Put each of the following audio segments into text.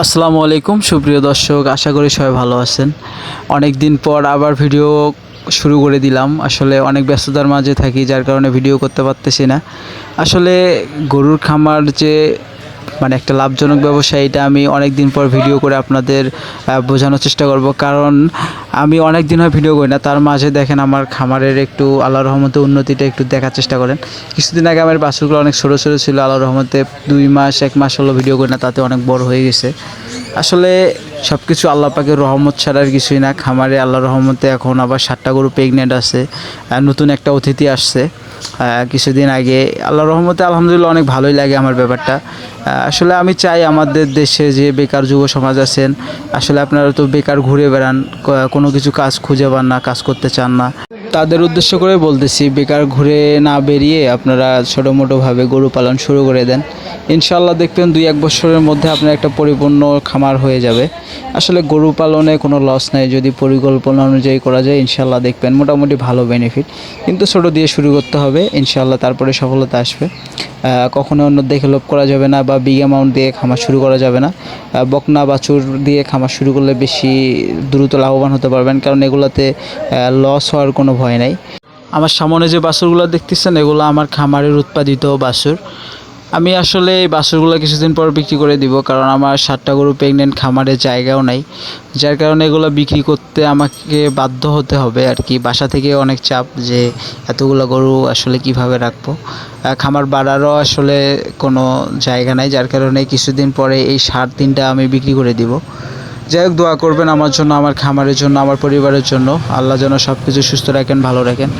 আসসালামু আলাইকুম। সুপ্রিয় দর্শক, আশা করি সবাই ভালো আছেন। অনেক দিন পর আবার ভিডিও শুরু করে দিলাম। আসলে অনেক ব্যস্ততার মাঝে থাকি, যার কারণে ভিডিও করতে পারতেছি না। আসলে গরুর খামার যে মানে একটা লাভজনক ব্যবসা এটা আমি অনেক দিন পর ভিডিও করে আপনাদের বোঝানোর চেষ্টা করব। কারণ আমি অনেক দিন হয় ভিডিও করি না, তার মাঝে দেখেন আমার খামারের একটু আল্লাহ রহমতে উন্নতিটা একটু দেখার চেষ্টা করেন। কিছুদিন আগে আমার বাছুরগুলো অনেক ছোটো ছোটো ছিল আল্লাহ রহমতে দুই মাস, এক মাস হলো ভিডিও করি না, তাতে অনেক বড় হয়ে গেছে। আসলে সব কিছু আল্লাহ পাকের রহমত ছাড়া আর কিছুই না, খামারে আল্লাহ রহমতে এখন আবার সাতটা গরু প্রেগনেন্ট আছে নতুন একটা অতিথি আসছে। কিছুদিন আগে আল্লাহ রহমতে আলহামদুলিল্লাহ অনেক ভালোই লাগে আমার ব্যাপারটা। আসলে আমি চাই আমাদের দেশে যে বেকার যুব সমাজ আছেন, আসলে আপনারা তো বেকার ঘুরে বেড়ান কোনো কিছু কাজ খুঁজে পান না, কাজ করতে চান না। তাদের উদ্দেশ্য করে বলতেছি, বেকার ঘুরে না বেরিয়ে আপনারা ছোটো মোটোভাবে গরু পালন শুরু করে দেন। ইনশাল্লাহ দেখবেন দুই এক বছরের মধ্যে আপনার একটা পরিপূর্ণ খামার হয়ে যাবে। আসলে গরু পালনে কোনো লস নেই, যদি পরিকল্পনা অনুযায়ী করা যায় ইনশাল্লাহ দেখবেন মোটামুটি ভালো বেনিফিট কিন্তু ছোটো দিয়ে শুরু করতে হবে ইনশাল্লাহ তারপরে সফলতা আসবে। কখনো অন্য দেখে লোভ করা যাবে না বা বিগ অ্যামাউন্ট দিয়ে খামার শুরু করা যাবে না। বকনা, বাছুর দিয়ে খামার শুরু করলে বেশি দ্রুত লাভবান হতে পারবেন, কারণ এগুলোতে লস হওয়ার কোনো ভয় নাই। আমার সামনে যে বাছুরগুলো দেখতেছেন, এগুলো আমার খামারের উৎপাদিত বাছুর। আমি আসলে এই বাছুরগুলো কিছুদিন পর বিক্রি করে দিব, কারণ আমার সাতটা গরু প্রেগনেন্ট খামারে জায়গাও নাই। যার কারণে এগুলো বিক্রি করতে আমাকে বাধ্য হতে হবে আর কি। বাসা থেকে অনেক চাপ যে এতগুলো গরু আসলে কীভাবে রাখব। খামার বাড়ারও আসলে কোনো জায়গা নাই, যার কারণে কিছুদিন পরে এই সার তিনটা আমি বিক্রি করে দিব। যাই হোক, দোয়া করবেন আমার জন্য, আমার খামারের জন্য, আমার পরিবারের জন্য। আল্লাহ যেন সব কিছু সুস্থ রাখেন, ভালো রাখেন।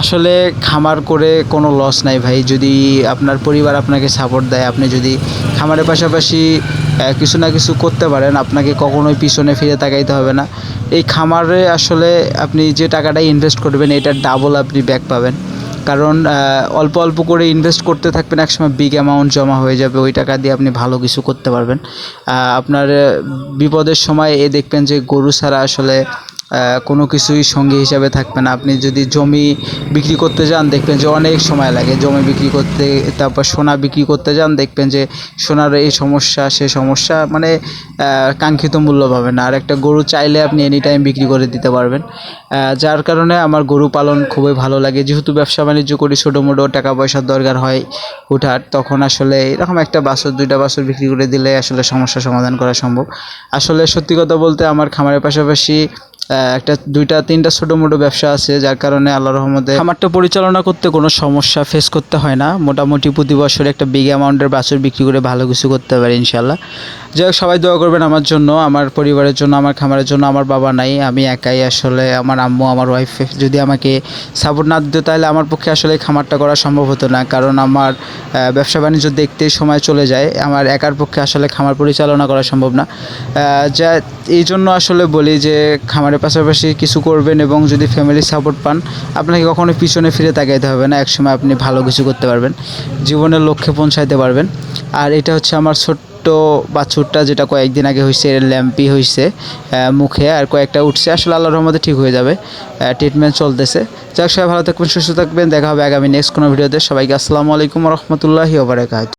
আসলে খামার করে কোনো লস নাই ভাই। যদি আপনার পরিবার আপনাকে সাপোর্ট দেয়, আপনি যদি খামারের পাশাপাশি কিছু না কিছু করতে পারেন, আপনাকে কখনোই পিছনে ফিরে তাকাইতে হবে না। এই খামারে আসলে আপনি যে টাকাটা ইনভেস্ট করবেন এটার ডাবল আপনি ব্যাক পাবেন। কারণ অল্প অল্প করে ইনভেস্ট করতে থাকবেন, একসময় বিগ অ্যামাউন্ট জমা হয়ে যাবে, ওই টাকা দিয়ে আপনি ভালো কিছু করতে পারবেন। আপনার বিপদের সময় এ দেখবেন যে গরু ছাড়া আসলে কোনো কিছুই সঙ্গী হিসাবে থাকবে না। আপনি যদি জমি বিক্রি করতে যান, দেখবেন যে অনেক সময় লাগে জমি বিক্রি করতে, তারপর সোনা বিক্রি করতে যান, দেখবেন যে সোনার এই সমস্যা, সে সমস্যা মানে কাঙ্ক্ষিত মূল্য পাবেন না। আর একটা গরু চাইলে আপনি এনি টাইম বিক্রি করে দিতে পারবেন। যার কারণে আমার গরু পালন খুবই ভালো লাগে। যেহেতু ব্যবসা বাণিজ্য করি, ছোটো মোটো টাকা পয়সার দরকার হয় হুটহাট, তখন আসলে এরকম একটা বাছর, দুইটা বাছর বিক্রি করে দিলে আসলে সমস্যা সমাধান করা সম্ভব। আসলে সত্যি কথা বলতে আমার খামারের পাশাপাশি একটা দুইটা, তিনটা ছোট মোটো ব্যবসা আছে, যার কারণে আল্লাহ রহমতে খামারটা পরিচালনা করতে কোনো সমস্যা ফেস করতে হয় না। মোটামুটি প্রতি বছর একটা বিগ অ্যামাউন্টের বাছুর বিক্রি করে ভালো কিছু করতে পারি ইনশাল্লাহ যাই হোক, সবাই দোয়া করবেন আমার জন্য, আমার পরিবারের জন্য, আমার খামারের জন্য, আমার বাবা নাই, আমি একাই আসলে আমার আম্মু, আমার ওয়াইফ যদি আমাকে সাপোর্ট না দিত তাহলে আমার পক্ষে আসলে খামারটা করা সম্ভব হতো না। কারণ আমার ব্যবসা বাণিজ্য দেখতেই সময় চলে যায়, আমার একার পক্ষে আসলে খামার পরিচালনা করা সম্ভব না। যা, এই জন্য আসলে বলি যে খামারের পাশাপাশি কিছু করবেন এবং যদি ফ্যামিলি সাপোর্ট পান, আপনাকে কখনো পিছনে ফিরে তাকাইতে হবে না, একসময় আপনি ভালো কিছু করতে পারবেন, জীবনের লক্ষ্যে পৌঁছাইতে পারবেন। আর এটা হচ্ছে আমার ছোট্ট বাছুরটা, যেটা কয়েকদিন আগে হয়েছে ল্যাম্পি হয়েছে মুখে, আর কয়েকটা উঠছে। আসলে আল্লাহর রহমতে ঠিক হয়ে যাবে ট্রিটমেন্ট চলতেছে। যাক, সবাই ভালো থাকবেন, সুস্থ থাকবেন, দেখা হবে আগামী নেক্সট কোনো ভিডিওতে। সবাইকে আসসালামু আলাইকুম রহমতুল্লাহি ওবরাকাত